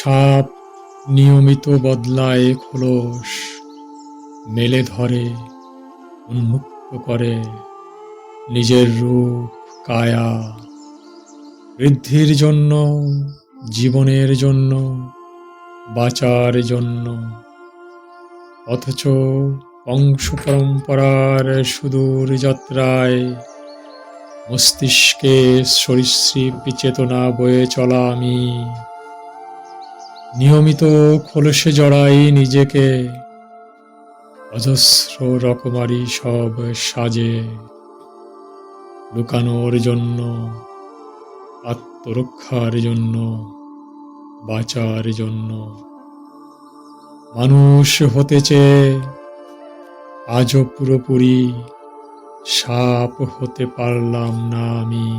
সাপ নিয়মিত বদলায় খোলস, মেলে ধরে, উন্মুক্ত করে। নিজের রূপ কায়া, বৃদ্ধির জন্য, জীবনের জন্য, বাঁচার জন্য। অথচ বংশ পরম্পরার সুদূর যাত্রায় মস্তিষ্কে সরীসৃপ চেতনা বয়ে চলা আমি। নিয়মিত খোলসে জড়াই নিজেকে। অজস্র রকমারি সব সাজে। লুকানোর জন্য, আত্মরক্ষার জন্য, বাঁচার জন্য। মানুষ হতে চেয়ে আজও পুরোপুরি সাপ হতে পারলাম না আমি।